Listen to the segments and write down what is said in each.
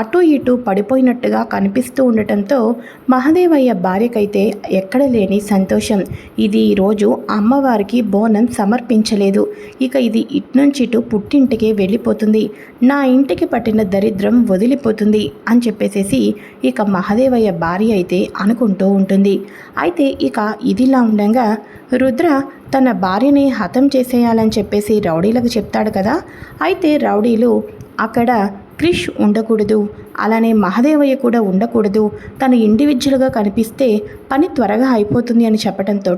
అటు ఇటు పడిపోయినట్టుగా కనిపిస్తూ ఉండటంతో మహదేవయ్య భార్యకైతే ఎక్కడ లేని సంతోషం. ఇది ఈరోజు అమ్మవారికి బోనం సమర్పించలేదు. ఇక ఇది ఇట్నుంచిటు ఇటు పుట్టింటికి వెళ్ళిపోతుంది. నా ఇంటికి పట్టిన దరిద్రం వదిలిపోతుంది అని చెప్పేసేసి ఇక మహదేవయ్య భార్య అయితే అనుకుంటూ ఉంటుంది. అయితే ఇక ఇదిలా ఉండగా రుద్ర తన భార్యని హతం చేసేయాలని చెప్పేసి రౌడీలకు చెప్తాడు కదా. అయితే రౌడీలు అక్కడ క్రిష్ ఉండకూడదు. అలానే మహదేవయ్య కూడా ఉండకూడదు. తను ఇండివిజువల్గా కనిపిస్తే పని త్వరగా అయిపోతుంది అని చెప్పడంతో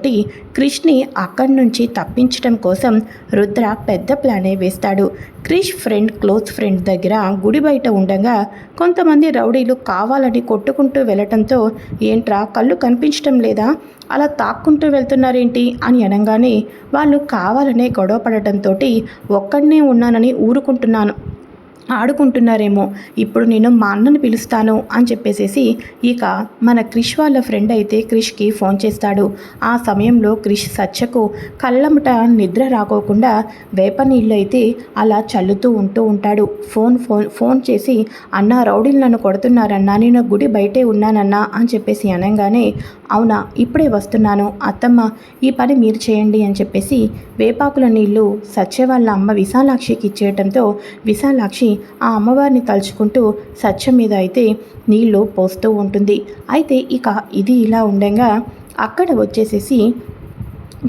క్రిష్ని అక్కడి నుంచి తప్పించడం కోసం రుద్ర పెద్ద ప్లానే వేస్తాడు. క్రిష్ ఫ్రెండ్ క్లోజ్ ఫ్రెండ్ దగ్గర గుడి బయట ఉండగా కొంతమంది రౌడీలు కావాలని కొట్టుకుంటూ వెళ్ళటంతో ఏంట్రా కళ్ళు కనిపించడం లేదా? అలా తాక్కుంటూ వెళ్తున్నారేంటి? అని అనగానే వాళ్ళు కావాలనే గొడవ పడటంతో ఒక్కడనే ఉన్నానని ఊరుకుంటున్నాను. ఆడుకుంటున్నారేమో. ఇప్పుడు నేను మా అన్నను పిలుస్తాను అని చెప్పేసేసి ఇక మన క్రిష్ వాళ్ళ ఫ్రెండ్ అయితే క్రిష్కి ఫోన్ చేస్తాడు. ఆ సమయంలో క్రిష్ సచ్చకు కళ్ళమట నిద్ర రాకోకుండా వేప నీళ్ళు అయితే అలా చల్లుతూ ఉంటూ ఉంటాడు. ఫోన్ ఫోన్ ఫోన్ చేసి అన్న రౌడీలు నన్ను కొడుతున్నారన్నా నేను గుడి బయటే ఉన్నానన్నా అని చెప్పేసి అనగానే అవునా ఇప్పుడే వస్తున్నాను. అత్తమ్మ ఈ పని మీరు చేయండి అని చెప్పేసి వేపాకుల నీళ్ళు సత్య వాళ్ళ అమ్మ విశాలాక్షికి ఇచ్చేయటంతో విశాలాక్షి ఆ అమ్మవారిని తలుచుకుంటూ సత్యం మీద అయితే నీళ్ళు పోస్తూ ఉంటుంది. అయితే ఇక ఇది ఇలా ఉండగా అక్కడ వచ్చేసేసి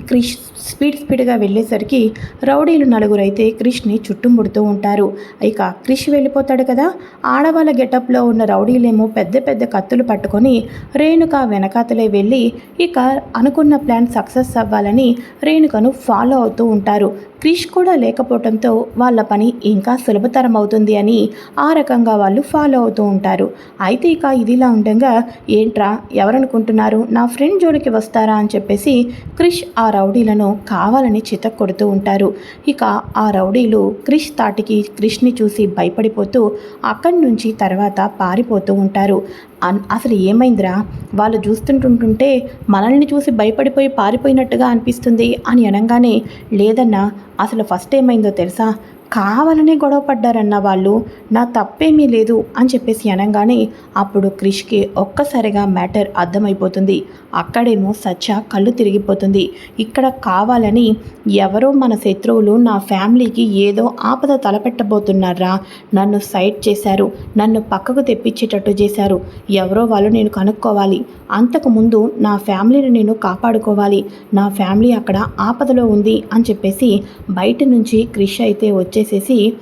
క్రిష్ స్పీడ్ స్పీడ్గా వెళ్ళేసరికి రౌడీలు నలుగురు అయితే క్రిష్ని చుట్టుముడుతూ ఉంటారు. ఇక క్రిష్ వెళ్ళిపోతాడు కదా. ఆడవాళ్ళ గెటప్లో ఉన్న రౌడీలేమో పెద్ద పెద్ద కత్తులు పట్టుకొని రేణుక వెనకాతలే వెళ్ళి ఇక అనుకున్న ప్లాన్ సక్సెస్ అవ్వాలని రేణుకను ఫాలో అవుతూ ఉంటారు. క్రిష్ కూడా లేకపోవడంతో వాళ్ళ పని ఇంకా సులభతరం అవుతుంది అని ఆ రకంగా వాళ్ళు ఫాలో అవుతూ ఉంటారు. అయితే ఇక ఇదిలా ఉండగా ఏంట్రా ఎవరనుకుంటున్నారు? నా ఫ్రెండ్ జోలికి వస్తారా? అని చెప్పేసి క్రిష్ ఆ రౌడీలను కావాలని చితక్ కొడుతూ ఉంటారు. ఇక ఆ రౌడీలు క్రిష్ తాటికి క్రిష్ని చూసి భయపడిపోతూ అక్కడి నుంచి తర్వాత పారిపోతూ ఉంటారు. అన్ అసలు ఏమైందిరా? వాళ్ళు చూస్తుంటుంటుంటే మనల్ని చూసి భయపడిపోయి పారిపోయినట్టుగా అనిపిస్తుంది అని అనగానే లేదన్నా అసలు ఫస్ట్ ఏమైందో తెలుసా? కావాలని గొడవ పడ్డారన్న వాళ్ళు నా తప్పేమీ లేదు అని చెప్పేసి అనగానే అప్పుడు క్రిష్కి ఒక్కసారిగా మ్యాటర్ అర్థమైపోతుంది. అక్కడేమో సత్య కళ్ళు తిరిగిపోతుంది. ఇక్కడ కావాలని ఎవరో మన శత్రువులు నా ఫ్యామిలీకి ఏదో ఆపద తలపెట్టబోతున్నారా? నన్ను సైట్ చేశారు. నన్ను పక్కకు తెప్పించేటట్టు చేశారు. ఎవరో వాళ్ళు నేను కనుక్కోవాలి. అంతకుముందు నా ఫ్యామిలీని నేను కాపాడుకోవాలి. నా ఫ్యామిలీ అక్కడ ఆపదలో ఉంది అని చెప్పేసి బయట నుంచి క్రిష్ అయితే వచ్చి వచ్చేసేసి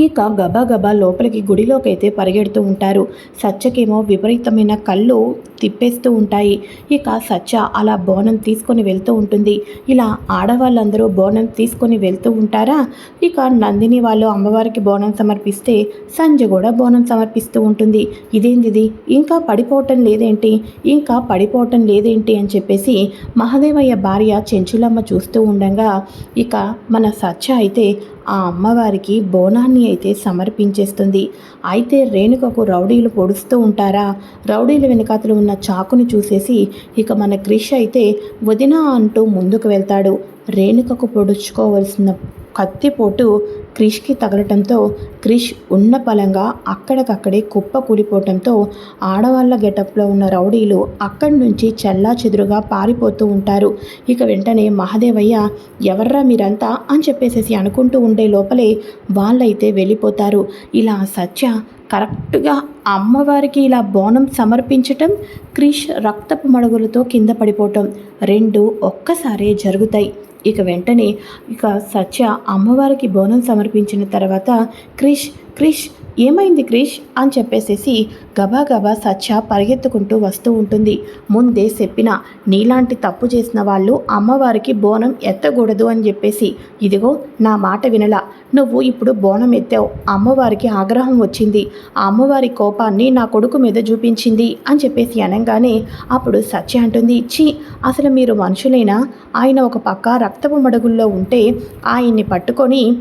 ఇక గబా గబా లోపలికి గుడిలోకి అయితే పరిగెడుతూ ఉంటారు. సత్యకేమో విపరీతమైన కళ్ళు తిప్పేస్తూ ఉంటాయి. ఇక సత్య అలా బోనం తీసుకొని వెళ్తూ ఉంటుంది. ఇలా ఆడవాళ్ళందరూ బోనం తీసుకొని వెళ్తూ ఉంటారా? ఇక నందిని వాళ్ళు అమ్మవారికి బోనం సమర్పిస్తే సంజ కూడా బోనం సమర్పిస్తూ ఉంటుంది. ఇదేంటిది? ఇంకా పడిపోవటం లేదేంటి? ఇంకా పడిపోవటం లేదేంటి అని చెప్పేసి మహదేవయ్య భార్య చెంచులమ్మ చూస్తూ ఉండగా ఇక మన సత్య అయితే ఆ అమ్మవారికి బోనాన్ని అయితే సమర్పించేస్తుంది. అయితే రేణుకకు రౌడీలు పొడుస్తూ ఉంటారా? రౌడీల వెనకాతలు ఉన్న చాకుని చూసేసి ఇక మన క్రిష్ అయితే వదినా అంటూ ముందుకు వెళ్తాడు. రేణుకకు పొడుచుకోవలసిన కత్తిపోటు క్రిష్కి తగలటంతో క్రిష్ ఉన్న పలంగా అక్కడికక్కడే కుప్ప కూలిపోవటంతో ఆడవాళ్ళ గెటప్లో ఉన్న రౌడీలు అక్కడి నుంచి చల్లా చెదురుగా పారిపోతూ ఉంటారు. ఇక వెంటనే మహదేవయ్య ఎవర్రా మీరంతా? అని చెప్పేసేసి అనుకుంటూ ఉండే లోపలే వాళ్ళైతే వెళ్ళిపోతారు. ఇలా సత్య కరెక్ట్గా అమ్మవారికి ఇలా బోనం సమర్పించటం క్రిష్ రక్తపు మడుగులతో కింద పడిపోవటం రెండు ఒక్కసారే జరుగుతాయి. ఇక వెంటనే ఇక సత్య అమ్మవారికి బోనం సమర్పించిన తర్వాత క్రిష్ క్రిష్ ఏమైంది క్రిష్? అని చెప్పేసేసి గబా గబా సత్య పరిగెత్తుకుంటూ వస్తూ ఉంటుంది. ముందే చెప్పిన నీలాంటి తప్పు చేసిన వాళ్ళు అమ్మవారికి బోనం ఎత్తకూడదు అని చెప్పేసి ఇదిగో నా మాట వినలా. నువ్వు ఇప్పుడు బోనం ఎత్తావు. అమ్మవారికి ఆగ్రహం వచ్చింది. ఆ అమ్మవారి కోపాన్ని నా కొడుకు మీద చూపించింది అని చెప్పేసి అనగానే అప్పుడు సత్య అంటుంది ఛీ అసలు మీరు మనుషులైనా? ఆయన ఒక పక్క రక్తపు మడుగుల్లో ఉంటే ఆయన్ని పట్టుకొని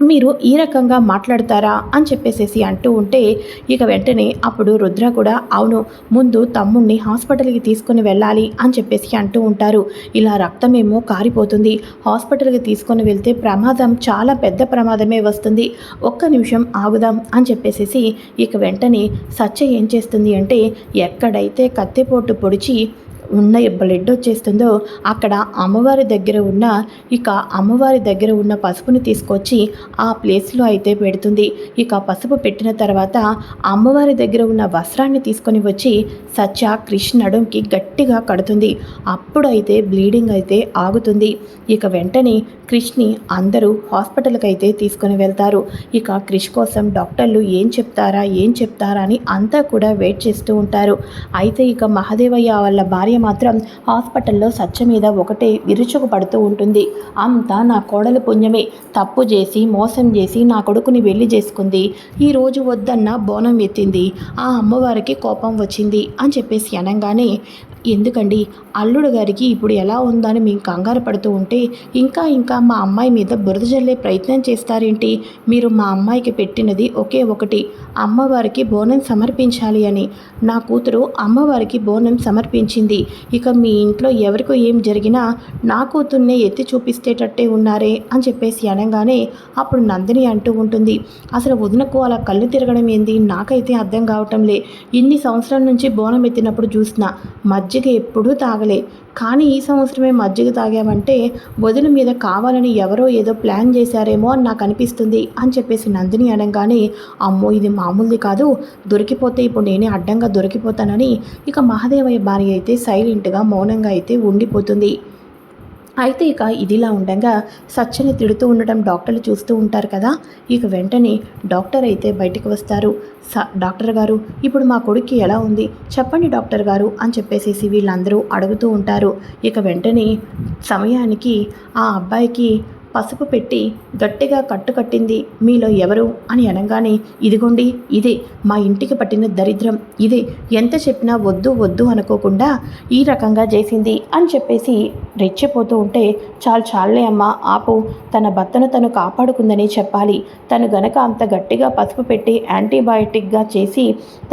మీరు ఈ రకంగా మాట్లాడతారా అని చెప్పేసేసి అంటూ ఉంటే ఇక వెంటనే అప్పుడు రుద్ర కూడా అవును ముందు తమ్ముణ్ణి హాస్పిటల్కి తీసుకొని వెళ్ళాలి అని చెప్పేసి అంటూ ఉంటారు. ఇలా రక్తమేమో కారిపోతుంది. హాస్పిటల్కి తీసుకొని వెళ్తే ప్రమాదం చాలా పెద్ద ప్రమాదమే వస్తుంది. ఒక్క నిమిషం ఆగుదాం అని చెప్పేసేసి ఇక వెంటనే సత్య ఏం చేస్తుంది అంటే ఎక్కడైతే కత్తిపోటు పొడిచి ఉన్న బ్లడ్ వచ్చేస్తుందో అక్కడ అమ్మవారి దగ్గర ఉన్న ఇక అమ్మవారి దగ్గర ఉన్న పసుపుని తీసుకొచ్చి ఆ ప్లేస్లో అయితే పెడుతుంది. ఇక పసుపు పెట్టిన తర్వాత అమ్మవారి దగ్గర ఉన్న వస్త్రాన్ని తీసుకొని వచ్చి సత్య కృష్ణ నడుంకి గట్టిగా కడుతుంది. అప్పుడైతే బ్లీడింగ్ అయితే ఆగుతుంది. ఇక వెంటనే క్రిష్ని అందరూ హాస్పిటల్కి అయితే తీసుకొని వెళ్తారు. ఇక క్రిష్ కోసం డాక్టర్లు ఏం చెప్తారా ఏం చెప్తారా అని అంతా కూడా వెయిట్ చేస్తూ ఉంటారు. అయితే ఇక మహాదేవయ్య వాళ్ళ భార్య మాత్రం హాస్పిటల్లో సత్య మీద ఒకటే విరుచుకుపడుతూ ఉంటుంది. అంతా నా కోడలు పుణ్యమే. తప్పు చేసి మోసం చేసి నా కొడుకుని పెళ్ళి చేసుకుంది. ఈరోజు వద్దన్న బోనం ఎత్తింది. ఆ అమ్మవారికి కోపం వచ్చింది అని చెప్పేసి అనగానే ఎందుకండి? అల్లుడు గారికి ఇప్పుడు ఎలా ఉందని మేము కంగారు పడుతూ ఉంటే ఇంకా ఇంకా మా అమ్మాయి మీద బురద జల్లే ప్రయత్నం చేస్తారేంటి? మీరు మా అమ్మాయికి పెట్టినది ఒకే ఒకటి. అమ్మవారికి బోనం సమర్పించాలి అని. నా కూతురు అమ్మవారికి బోనం సమర్పించింది. ఇక మీ ఇంట్లో ఎవరికో ఏం జరిగినా నా కూతుర్నే ఎత్తి చూపిస్తేటట్టే ఉన్నారే అని చెప్పేసి అనగానే అప్పుడు నందిని అంటూ ఉంటుంది. అసలు వదినకు అలా కళ్ళు తిరగడం ఏంది? నాకైతే అర్థం కావటం లే ఇన్ని సంవత్సరాల నుంచి బోనం ఎత్తినప్పుడు చూసిన మజ్జిగ ఎప్పుడూ తాగలే. కానీ ఈ సంవత్సరమే మజ్జిగ తాగామంటే వదిన మీద కావాలని ఎవరో ఏదో ప్లాన్ చేశారేమో అని నాకు అనిపిస్తుంది అని చెప్పేసి నందిని అనగానే అమ్మో ఇది మామూలుది కాదు. దొరికిపోతే ఇప్పుడు నేనే అడ్డంగా దొరికిపోతానని. ఇక మహాదేవయ్య భార్య అయితే సైలెంట్గా మౌనంగా అయితే ఉండిపోతుంది. అయితే ఇక ఇదిలా ఉండగా సత్యని తిడుతూ ఉండటం డాక్టర్లు చూస్తూ ఉంటారు కదా. ఇక వెంటనే డాక్టర్ అయితే బయటకు వస్తారు. స డాక్టర్ గారు ఇప్పుడు మా కొడుక్కి ఎలా ఉంది? చెప్పండి డాక్టర్ గారు అని చెప్పేసేసి వీళ్ళందరూ అడుగుతూ ఉంటారు. ఇక వెంటనే సమయానికి ఆ అబ్బాయికి పసుపు పెట్టి గట్టిగా కట్టుకట్టింది మీలో ఎవరు? అని అనగానే ఇదిగోండి ఇదే. మా ఇంటికి పట్టిన దరిద్రం. ఇదే. ఎంత చెప్పినా వద్దు వద్దు అనుకోకుండా ఈ రకంగా చేసింది అని చెప్పేసి రెచ్చిపోతూ ఉంటే చాలు చాలే అమ్మ ఆపు. తన భర్తను తను కాపాడుకుందని చెప్పాలి. తను గనక అంత గట్టిగా పసుపు పెట్టి యాంటీబయాటిక్గా చేసి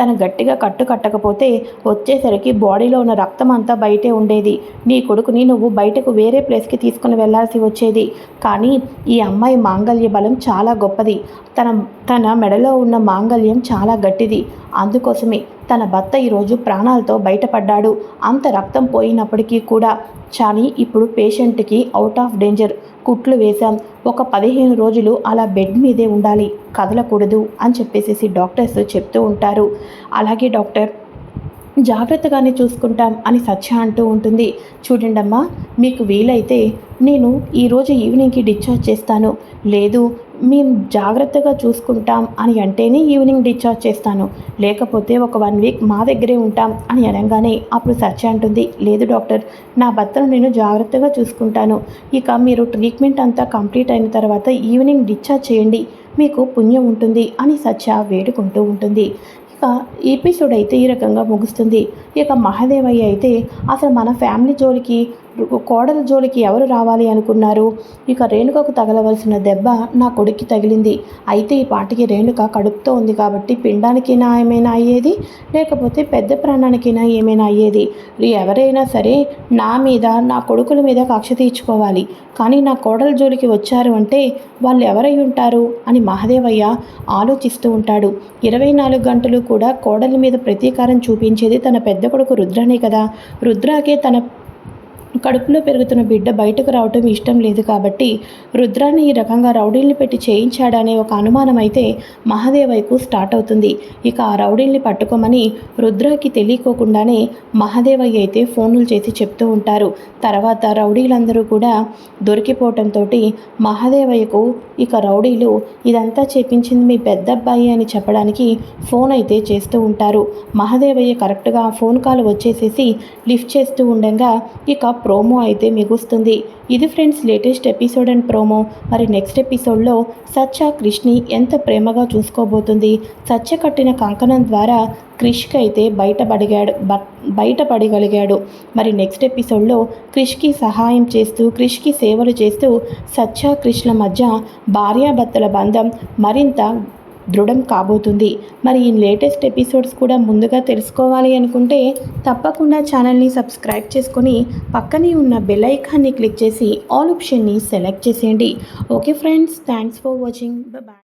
తను గట్టిగా కట్టు కట్టకపోతే వచ్చేసరికి బాడీలో ఉన్న రక్తం అంతా బయటే ఉండేది. నీ కొడుకుని నువ్వు బయటకు వేరే ప్లేస్కి తీసుకుని వెళ్ళాల్సి వచ్చేది. కానీ ఈ అమ్మాయి మాంగళ్య బలం చాలా గొప్పది. తన తన మెడలో ఉన్న మాంగళ్యం చాలా గట్టిది. అందుకోసమే తన భర్త ఈరోజు ప్రాణాలతో బయటపడ్డాడు. అంత రక్తం పోయినప్పటికీ కూడా చాని ఇప్పుడు పేషెంట్కి అవుట్ ఆఫ్ డేంజర్. కుట్లు వేశాం. ఒక పదిహేను రోజులు అలా బెడ్ మీదే ఉండాలి. కదలకూడదు అని చెప్పేసి డాక్టర్స్ చెప్తూ ఉంటారు. అలాగే డాక్టర్ జాగ్రత్తగానే చూసుకుంటాం అని సత్య అంటూ ఉంటుంది. చూడండమ్మా మీకు వీలైతే నేను ఈరోజు ఈవినింగ్కి డిశ్చార్జ్ చేస్తాను. లేదు మేము జాగ్రత్తగా చూసుకుంటాం అని అంటేనే ఈవినింగ్ డిశ్చార్జ్ చేస్తాను. లేకపోతే ఒక వన్ వీక్ మా దగ్గరే ఉంటాం అని అనగానే అప్పుడు సత్య అంటుంది. లేదు డాక్టర్ నా భర్తను నేను జాగ్రత్తగా చూసుకుంటాను. ఇక మీరు ట్రీట్మెంట్ అంతా కంప్లీట్ అయిన తర్వాత ఈవినింగ్ డిశ్చార్జ్ చేయండి. మీకు పుణ్యం ఉంటుంది అని సత్య వేడుకుంటూ ఉంటుంది. ఇక ఎపిసోడ్ అయితే ఈ రకంగా ముగుస్తుంది. ఇక మహాదేవయ్య అయితే అసలు మన ఫ్యామిలీ జోలికి కోడల జోలికి ఎవరు రావాలి అనుకున్నారు? ఇక రేణుకకు తగలవలసిన దెబ్బ నా కొడుక్కి తగిలింది. అయితే ఈ పాటికి రేణుక కడుపుతో ఉంది కాబట్టి పిండానికైనా ఏమైనా అయ్యేది? లేకపోతే పెద్ద ప్రాణానికైనా ఏమైనా అయ్యేది? ఎవరైనా సరే నా మీద నా కొడుకుల మీద కక్ష తీర్చుకోవాలి. కానీ నా కోడల జోలికి వచ్చారు అంటే వాళ్ళు ఎవరై ఉంటారు? అని మహాదేవయ్య ఆలోచిస్తూ ఉంటాడు. ఇరవై నాలుగు గంటలు కూడా కోడలి మీద ప్రతీకారం చూపించేది తన పెద్ద కొడుకు రుద్రనే కదా. రుద్రాకే తన కడుపులో పెరుగుతున్న బిడ్డ బయటకు రావటం ఇష్టం లేదు కాబట్టి రుద్రాన్ని ఈ రకంగా రౌడీల్ని పెట్టి చేయించాడనే ఒక అనుమానం అయితే మహాదేవయ్యకు స్టార్ట్ అవుతుంది. ఇక ఆ రౌడీల్ని పట్టుకోమని రుద్రకి తెలియకోకుండానే మహాదేవయ్య అయితే ఫోన్లు చేసి చెప్తూ ఉంటారు. తర్వాత రౌడీలందరూ కూడా దొరికిపోవటంతో మహాదేవయ్యకు ఇక రౌడీలు ఇదంతా చేపించింది మీ పెద్దబ్బాయి అని చెప్పడానికి ఫోన్ అయితే చేస్తూ ఉంటారు. మహాదేవయ్య కరెక్ట్గా ఆ ఫోన్ కాల్ వచ్చేసేసి లిఫ్ట్ చేస్తూ ఉండగా ఇక ప్రోమో అయితే మిగుస్తుంది. ఇది friends latest episode and promo. మరి నెక్స్ట్ ఎపిసోడ్లో సత్య క్రిష్ని ఎంత ప్రేమగా చూసుకోబోతుంది. సత్య కట్టిన కంకణం ద్వారా క్రిష్కి అయితే బయటపడిగాడు బ బయటపడగలిగాడు. మరి నెక్స్ట్ ఎపిసోడ్లో క్రిష్కి సహాయం చేస్తూ క్రిష్కి సేవలు చేస్తూ సత్య క్రిష్ల మధ్య భార్యాభర్తల బంధం మరింత దృఢం కాబోతుంది. మరి ఈ లేటెస్ట్ ఎపిసోడ్స్ కూడా ముందుగా తెలుసుకోవాలి అనుకుంటే తప్పకుండా ఛానల్ని సబ్స్క్రైబ్ చేసుకొని పక్కనే ఉన్న బెల్ ఐకాన్ని క్లిక్ చేసి ఆల్ ఆప్షన్ని సెలెక్ట్ చేసేయండి. Okay friends thanks for watching. Bye